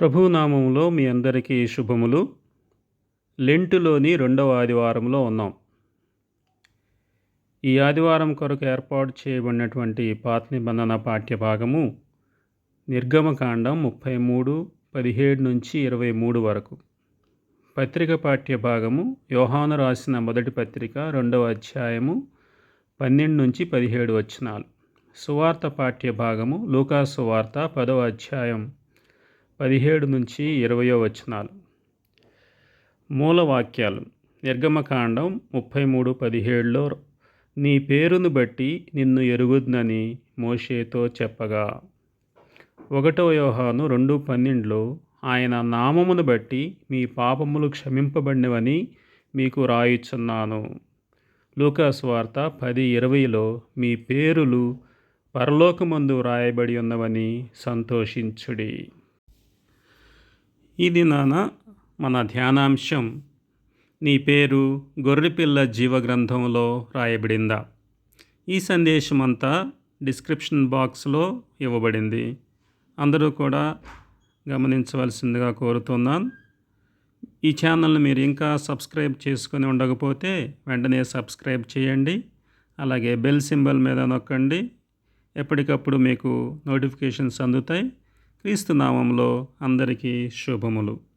ప్రభునామంలో మీ అందరికీ శుభములు. లెంటులోని రెండవ ఆదివారంలో ఉన్నాం. ఈ ఆదివారం కొరకు ఏర్పాటు చేయబడినటువంటి పాత నిబంధన పాఠ్యభాగము నిర్గమకాండం ముప్పై మూడు పదిహేడు నుంచి ఇరవై మూడు వరకు. పత్రిక పాఠ్యభాగము యోహాను రాసిన మొదటి పత్రిక రెండవ అధ్యాయము పన్నెండు నుంచి పదిహేడు వచనాలు. సువార్త పాఠ్యభాగము లూకా సువార్త పదవ అధ్యాయం పదిహేడు నుంచి ఇరవయో వచనాలు. మూలవాక్యాలు. నిర్గమకాండం ముప్పై మూడు పదిహేడులో నీ పేరును బట్టి నిన్ను ఎరుగుద్దని మోషేతో చెప్పగా. ఒకటో యోహాను రెండు పన్నెండులో ఆయన నామమును బట్టి మీ పాపములు క్షమింపబడినవని మీకు రాయిచున్నాను. లూకాస్ వార్త పది ఇరవైలో మీ పేరులు పరలోకమందు వ్రాయబడి ఉన్నవని సంతోషించుడి. ఇది నాన్న మన ధ్యానాంశం నీ పేరు గొర్రెపిల్ల జీవగ్రంథంలో రాయబడిందా? ఈ సందేశం అంతా డిస్క్రిప్షన్ బాక్స్లో ఇవ్వబడింది. అందరూ కూడా గమనించవలసిందిగా కోరుతున్నాను. ఈ ఛానల్ని మీరు ఇంకా సబ్స్క్రైబ్ చేసుకొని ఉండకపోతే వెంటనే సబ్స్క్రైబ్ చేయండి. అలాగే బెల్ సింబల్ మీద నొక్కండి. ఎప్పటికప్పుడు మీకు నోటిఫికేషన్స్ అందుతాయి. క్రీస్తునామంలో అందరికీ శుభములు.